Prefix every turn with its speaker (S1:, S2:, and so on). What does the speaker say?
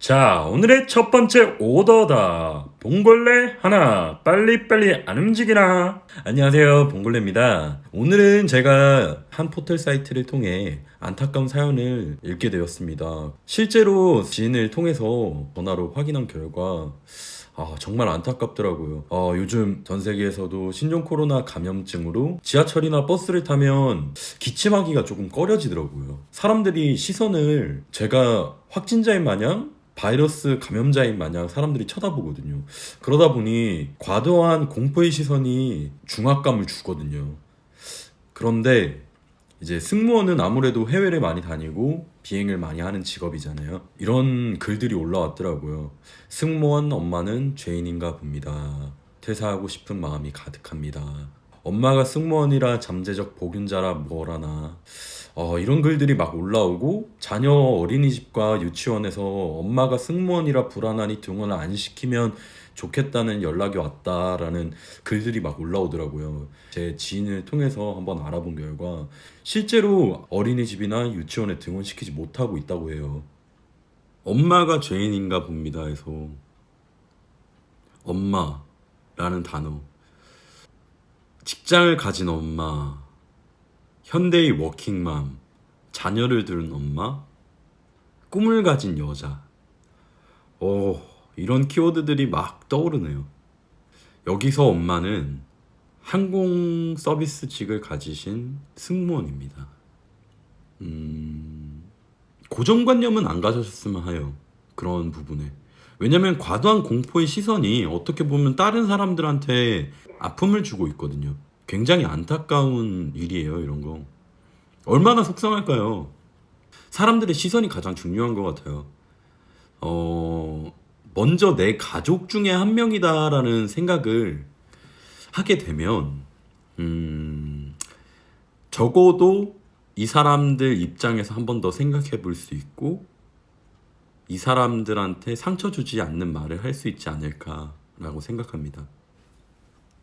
S1: 자, 오늘의 첫 번째 오더다. 봉골레 하나, 빨리빨리 안 움직이나? 안녕하세요, 봉골레입니다. 오늘은 제가 한 포털 사이트를 통해 안타까운 사연을 읽게 되었습니다. 실제로 지인을 통해서 전화로 확인한 결과, 아, 정말 안타깝더라고요. 어, 요즘 전 세계에서도 신종 코로나 감염증으로 지하철이나 버스를 타면 기침하기가 조금 꺼려지더라고요. 사람들이 시선을 제가 확진자인 마냥 바이러스 감염자인 마냥 사람들이 쳐다보거든요. 그러다 보니 과도한 공포의 시선이 중압감을 주거든요. 그런데 이제 승무원은 아무래도 해외를 많이 다니고 비행을 많이 하는 직업이잖아요. 이런 글들이 올라왔더라고요. 승무원 엄마는 죄인인가 봅니다. 퇴사하고 싶은 마음이 가득합니다. 엄마가 승무원이라 잠재적 복균자라 뭐라나. 어, 이런 글들이 막 올라오고 자녀 어린이집과 유치원에서 엄마가 승무원이라 불안하니 등원을 안 시키면 좋겠다는 연락이 왔다라는 글들이 막 올라오더라고요. 제 지인을 통해서 한번 알아본 결과 실제로 어린이집이나 유치원에 등원시키지 못하고 있다고 해요. 엄마가 죄인인가 봅니다 해서 엄마라는 단어 직장을 가진 엄마 현대의 워킹맘 자녀를 두는 엄마 꿈을 가진 여자 오 이런 키워드들이 막 떠오르네요. 여기서 엄마는 항공 서비스직을 가지신 승무원입니다. 음, 고정관념은 안 가졌으면 해요. 그런 부분에. 왜냐면 과도한 공포의 시선이 어떻게 보면 다른 사람들한테 아픔을 주고 있거든요. 굉장히 안타까운 일이에요, 이런 거. 얼마나 속상할까요? 사람들의 시선이 가장 중요한 것 같아요. 어, 먼저 내 가족 중에 한 명이다라는 생각을 하게 되면, 음, 적어도 이 사람들 입장에서 한 번 더 생각해 볼 수 있고, 이 사람들한테 상처 주지 않는 말을 할 수 있지 않을까라고 생각합니다.